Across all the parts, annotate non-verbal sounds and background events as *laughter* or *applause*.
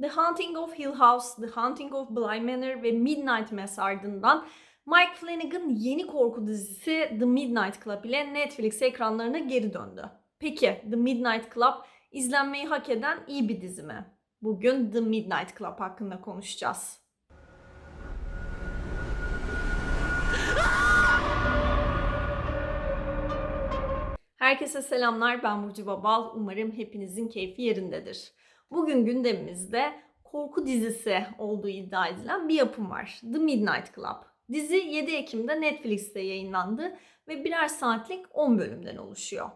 The Haunting of Hill House, The Haunting of Bly Manor ve Midnight Mass ardından Mike Flanagan yeni korku dizisi The Midnight Club ile Netflix ekranlarına geri döndü. Peki The Midnight Club izlenmeyi hak eden iyi bir dizi mi? Bugün The Midnight Club hakkında konuşacağız. Herkese selamlar. Ben Burcu Babal. Umarım hepinizin keyfi yerindedir. Bugün gündemimizde korku dizisi olduğu iddia edilen bir yapım var. The Midnight Club. Dizi 7 Ekim'de Netflix'te yayınlandı ve birer saatlik 10 bölümden oluşuyor.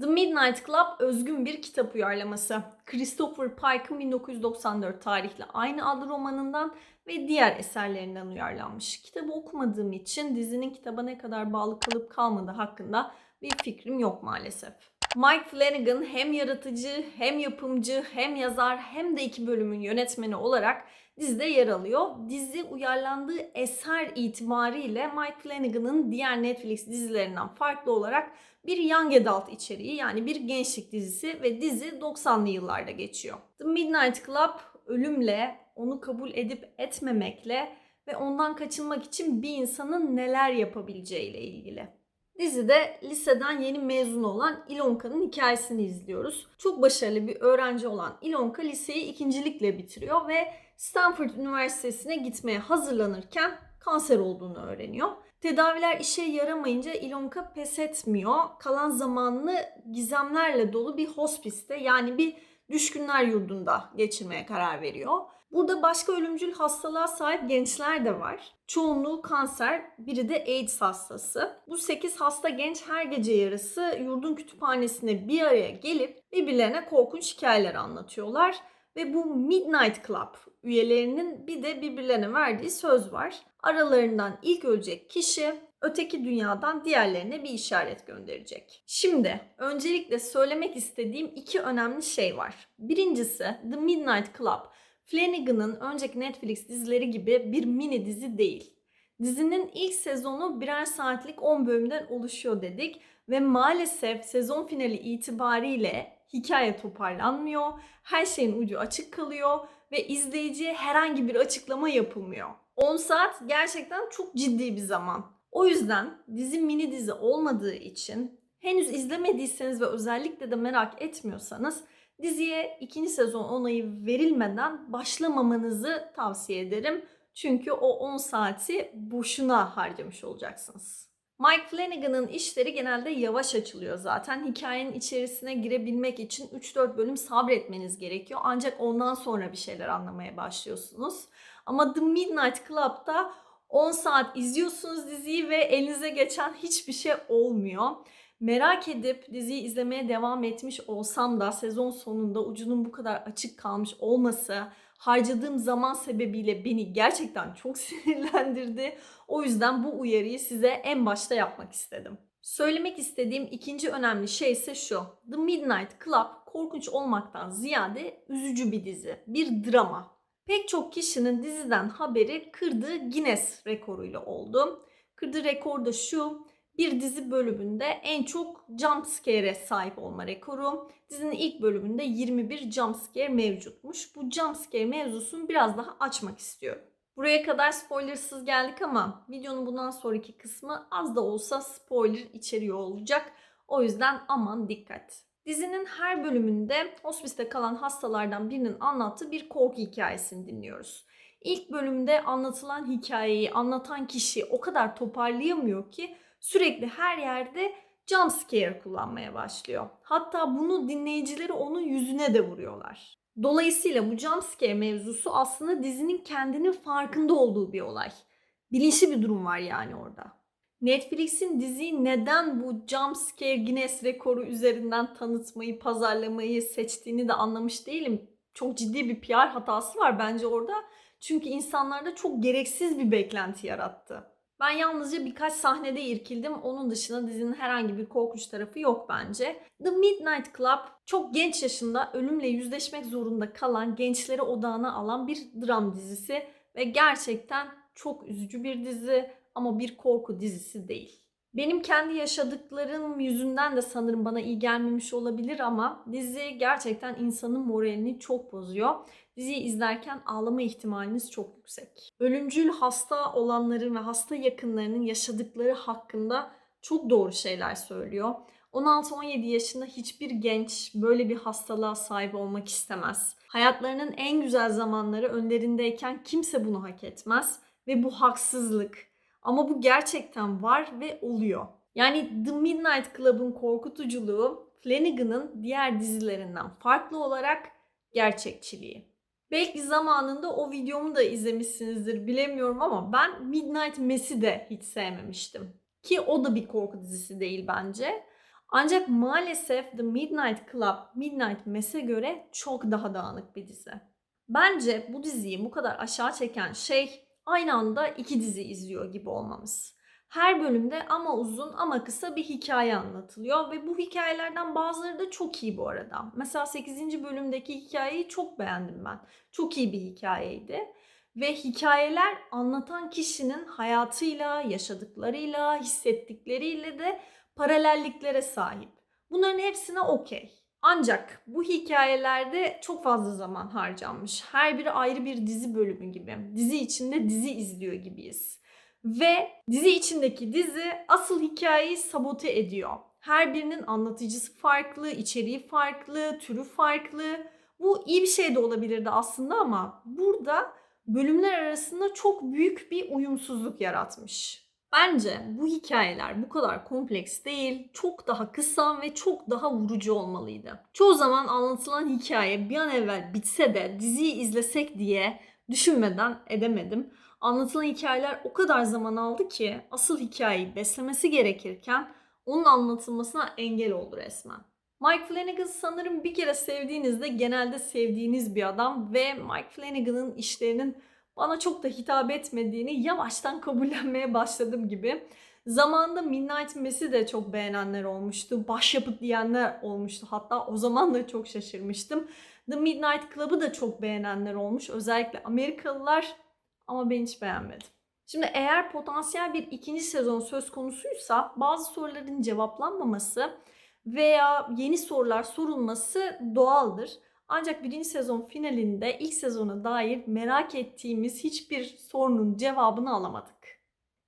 The Midnight Club özgün bir kitap uyarlaması. Christopher Pike'ın 1994 tarihli aynı adlı romanından ve diğer eserlerinden uyarlanmış. Kitabı okumadığım için dizinin kitaba ne kadar bağlı kalıp kalmadığı hakkında bir fikrim yok maalesef. Mike Flanagan hem yaratıcı, hem yapımcı, hem yazar, hem de iki bölümün yönetmeni olarak dizide yer alıyor. Dizi uyarlandığı eser itibariyle Mike Flanagan'ın diğer Netflix dizilerinden farklı olarak bir young adult içeriği yani bir gençlik dizisi ve dizi 90'lı yıllarda geçiyor. The Midnight Club ölümle, onu kabul edip etmemekle ve ondan kaçınmak için bir insanın neler yapabileceğiyle ilgili. Dizide liseden yeni mezun olan Ilonka'nın hikayesini izliyoruz. Çok başarılı bir öğrenci olan Ilonka liseyi ikincilikle bitiriyor ve Stanford Üniversitesi'ne gitmeye hazırlanırken kanser olduğunu öğreniyor. Tedaviler işe yaramayınca Ilonka pes etmiyor. Kalan zamanını gizemlerle dolu bir hospiste yani bir düşkünler yurdunda geçirmeye karar veriyor. Burada başka ölümcül hastalığa sahip gençler de var. Çoğunluğu kanser, biri de AIDS hastası. Bu 8 hasta genç her gece yarısı yurdun kütüphanesine bir araya gelip birbirlerine korkunç hikayeler anlatıyorlar. Ve bu Midnight Club üyelerinin bir de birbirlerine verdiği söz var. Aralarından ilk ölecek kişi öteki dünyadan diğerlerine bir işaret gönderecek. Şimdi öncelikle söylemek istediğim iki önemli şey var. Birincisi The Midnight Club Flanagan'ın önceki Netflix dizileri gibi bir mini dizi değil. Dizinin ilk sezonu birer saatlik 10 bölümden oluşuyor dedik ve maalesef sezon finali itibariyle hikaye toparlanmıyor. Her şeyin ucu açık kalıyor ve izleyiciye herhangi bir açıklama yapılmıyor. 10 saat gerçekten çok ciddi bir zaman. O yüzden dizi mini dizi olmadığı için henüz izlemediyseniz ve özellikle de merak etmiyorsanız diziye ikinci sezon onayı verilmeden başlamamanızı tavsiye ederim. Çünkü o 10 saati boşuna harcamış olacaksınız. Mike Flanagan'ın işleri genelde yavaş açılıyor zaten. Hikayenin içerisine girebilmek için 3-4 bölüm sabretmeniz gerekiyor. Ancak ondan sonra bir şeyler anlamaya başlıyorsunuz. Ama The Midnight Club'da 10 saat izliyorsunuz diziyi ve elinize geçen hiçbir şey olmuyor. Merak edip diziyi izlemeye devam etmiş olsam da sezon sonunda ucunun bu kadar açık kalmış olması harcadığım zaman sebebiyle beni gerçekten çok *laughs* sinirlendirdi. O yüzden bu uyarıyı size en başta yapmak istedim. Söylemek istediğim ikinci önemli şey ise şu. The Midnight Club korkunç olmaktan ziyade üzücü bir dizi, bir drama. Pek çok kişinin diziden haberi kırdığı Guinness rekoruyla oldu. Kırdığı rekor da şu bir dizi bölümünde en çok jump scare'e sahip olma rekoru. Dizinin ilk bölümünde 21 jump scare mevcutmuş. Bu jump scare mevzusunu biraz daha açmak istiyorum. Buraya kadar spoilersız geldik ama videonun bundan sonraki kısmı az da olsa spoiler içeriyor olacak. O yüzden aman dikkat. Dizinin her bölümünde hospiste kalan hastalardan birinin anlattığı bir korku hikayesini dinliyoruz. İlk bölümde anlatılan hikayeyi anlatan kişi o kadar toparlayamıyor ki sürekli her yerde jump scare kullanmaya başlıyor. Hatta bunu dinleyicileri onun yüzüne de vuruyorlar. Dolayısıyla bu jump scare mevzusu aslında dizinin kendinin farkında olduğu bir olay. Bilinçli bir durum var yani orada. Netflix'in diziyi neden bu jump scare Guinness rekoru üzerinden tanıtmayı, pazarlamayı seçtiğini de anlamış değilim. Çok ciddi bir PR hatası var bence orada. Çünkü insanlarda çok gereksiz bir beklenti yarattı. Ben yalnızca birkaç sahnede irkildim. Onun dışında dizinin herhangi bir korkunç tarafı yok bence. The Midnight Club çok genç yaşında ölümle yüzleşmek zorunda kalan gençleri odağına alan bir dram dizisi ve gerçekten çok üzücü bir dizi ama bir korku dizisi değil. Benim kendi yaşadıklarım yüzünden de sanırım bana iyi gelmemiş olabilir ama dizi gerçekten insanın moralini çok bozuyor. Diziyi izlerken ağlama ihtimaliniz çok yüksek. Ölümcül hasta olanların ve hasta yakınlarının yaşadıkları hakkında çok doğru şeyler söylüyor. 16-17 yaşında hiçbir genç böyle bir hastalığa sahip olmak istemez. Hayatlarının en güzel zamanları önlerindeyken kimse bunu hak etmez ve bu haksızlık. Ama bu gerçekten var ve oluyor. Yani The Midnight Club'ın korkutuculuğu Flanagan'ın diğer dizilerinden farklı olarak gerçekçiliği. Belki zamanında o videomu da izlemişsinizdir bilemiyorum ama ben Midnight Mass'i de hiç sevmemiştim. Ki o da bir korku dizisi değil bence. Ancak maalesef The Midnight Club Midnight Mass'e göre çok daha dağınık bir dizi. Bence bu diziyi bu kadar aşağı çeken şey aynı anda iki dizi izliyor gibi olmamız. Her bölümde ama uzun ama kısa bir hikaye anlatılıyor ve bu hikayelerden bazıları da çok iyi bu arada. Mesela 8. bölümdeki hikayeyi çok beğendim ben. Çok iyi bir hikayeydi. Ve hikayeler anlatan kişinin hayatıyla, yaşadıklarıyla, hissettikleriyle de paralelliklere sahip. Bunların hepsine okey. Ancak bu hikayelerde çok fazla zaman harcanmış. Her biri ayrı bir dizi bölümü gibi. Dizi içinde dizi izliyor gibiyiz. Ve dizi içindeki dizi asıl hikayeyi sabote ediyor. Her birinin anlatıcısı farklı, içeriği farklı, türü farklı. Bu iyi bir şey de olabilirdi aslında ama burada bölümler arasında çok büyük bir uyumsuzluk yaratmış. Bence bu hikayeler bu kadar kompleks değil, çok daha kısa ve çok daha vurucu olmalıydı. Çoğu zaman anlatılan hikaye bir an evvel bitse de diziyi izlesek diye düşünmeden edemedim. Anlatılan hikayeler o kadar zaman aldı ki asıl hikayeyi beslemesi gerekirken onun anlatılmasına engel oldu resmen. Mike Flanagan sanırım bir kere sevdiğinizde genelde sevdiğiniz bir adam ve Mike Flanagan'ın işlerinin bana çok da hitap etmediğini yavaştan *laughs* kabullenmeye başladım gibi. Zamanında Midnight Mass'i de çok beğenenler olmuştu. Başyapıt diyenler olmuştu. Hatta o zaman da çok şaşırmıştım. The Midnight Club'ı da çok beğenenler olmuş. Özellikle Amerikalılar ama ben hiç beğenmedim. Şimdi eğer potansiyel bir ikinci sezon söz konusuysa bazı soruların cevaplanmaması veya yeni sorular sorulması doğaldır. Ancak birinci sezon finalinde ilk sezona dair merak ettiğimiz hiçbir sorunun cevabını alamadık.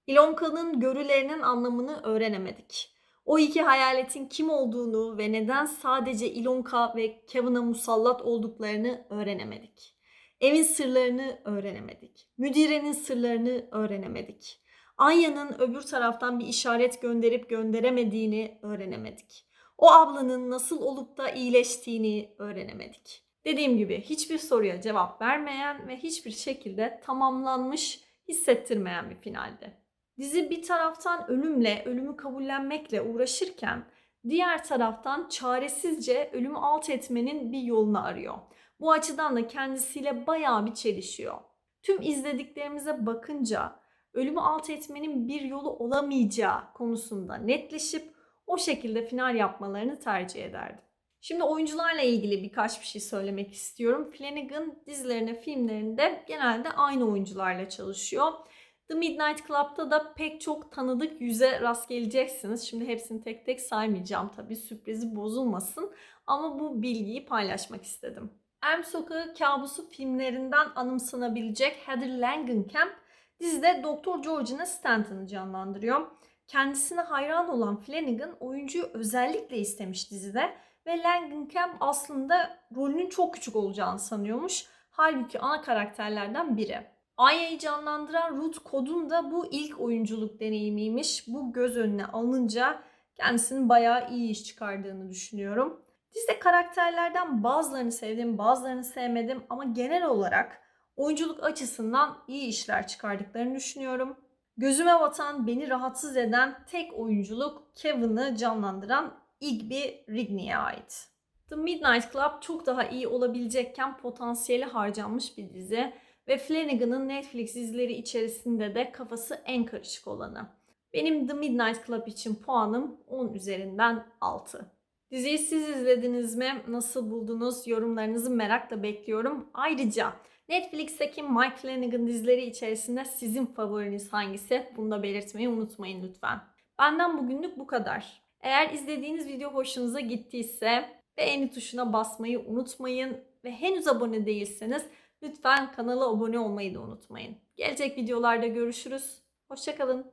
Ilonka'nın görülerinin anlamını öğrenemedik. O iki hayaletin kim olduğunu ve neden sadece Ilonka ve Kevin'a musallat olduklarını öğrenemedik. Evin sırlarını öğrenemedik. Müdirenin sırlarını öğrenemedik. Anya'nın öbür taraftan bir işaret gönderip gönderemediğini öğrenemedik. O ablanın nasıl olup da iyileştiğini öğrenemedik. Dediğim gibi hiçbir soruya cevap vermeyen ve hiçbir şekilde tamamlanmış hissettirmeyen bir finaldi. Dizi bir taraftan ölümle, ölümü kabullenmekle uğraşırken diğer taraftan çaresizce ölümü alt etmenin bir yolunu arıyor. Bu açıdan da kendisiyle bayağı bir çelişiyor. Tüm izlediklerimize bakınca ölümü alt etmenin bir yolu olamayacağı konusunda netleşip o şekilde final yapmalarını tercih ederdim. Şimdi oyuncularla ilgili birkaç bir şey söylemek istiyorum. Flanagan dizilerine, filmlerinde genelde aynı oyuncularla çalışıyor. The Midnight Club'da da pek çok tanıdık yüze rast geleceksiniz. Şimdi hepsini tek tek saymayacağım tabii sürprizi bozulmasın. Ama bu bilgiyi paylaşmak istedim. Elm Sokağı Kabusu filmlerinden anımsanabilecek Heather Langenkamp dizide Doktor Georgina Stanton'ı canlandırıyor. Kendisine hayran olan Flanagan oyuncuyu özellikle istemiş dizide ve Langenkamp aslında rolünün çok küçük olacağını sanıyormuş. Halbuki ana karakterlerden biri. Aya'yı canlandıran Ruth Codd'un da bu ilk oyunculuk deneyimiymiş. Bu göz önüne alınca kendisinin bayağı iyi iş çıkardığını düşünüyorum. Dizide karakterlerden bazılarını sevdim, bazılarını sevmedim ama genel olarak oyunculuk açısından iyi işler çıkardıklarını düşünüyorum. Gözüme batan, beni rahatsız eden tek oyunculuk Kevin'ı canlandıran Igby Rigney'e ait. The Midnight Club çok daha iyi olabilecekken potansiyeli harcanmış bir dizi ve Flanagan'ın Netflix dizileri içerisinde de kafası en karışık olanı. Benim The Midnight Club için puanım 10 üzerinden 6. Diziyi siz izlediniz mi? Nasıl buldunuz? Yorumlarınızı merakla bekliyorum. Ayrıca Netflix'teki Mike Flanagan dizileri içerisinde sizin favoriniz hangisi? Bunu da belirtmeyi unutmayın lütfen. Benden bugünlük bu kadar. Eğer izlediğiniz video hoşunuza gittiyse beğeni tuşuna basmayı unutmayın ve henüz abone değilseniz Lütfen kanala abone olmayı da unutmayın. Gelecek videolarda görüşürüz. Hoşçakalın.